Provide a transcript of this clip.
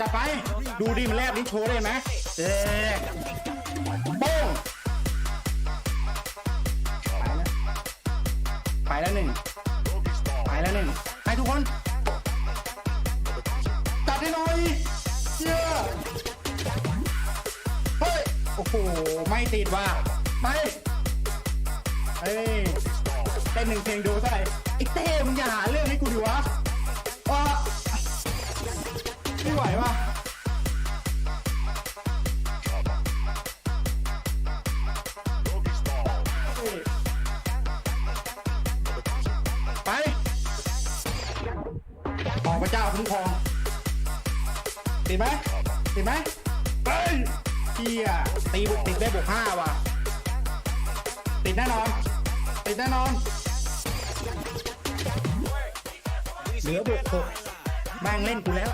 จัดไป ดูดิมันแลบลิ้นโชว์ได้ไหมเอ๊ะโป้งไปแล้วหนึ่งไปแล้วหนึ่งไปทุกคนจัดได้หน่อยเชี่ยเฮ้ยโอ้โหไม่ติดว่ะไปเฮ้ยเต้นหนึ่งเพลงดูเท่าไหร่ไอ้เต้มึงอย่าหา ไม่ไหวว่ะเฮ้ยไป ขอพระเจ้าคุ้มครองติดไหมติดไหมเฮ้ยเฮียตีบุกติดได้บวกห้าว่ะ ติดแน่นอน ติดแน่นอน เหลือบวกหกแม่งเล่นกูแล้ว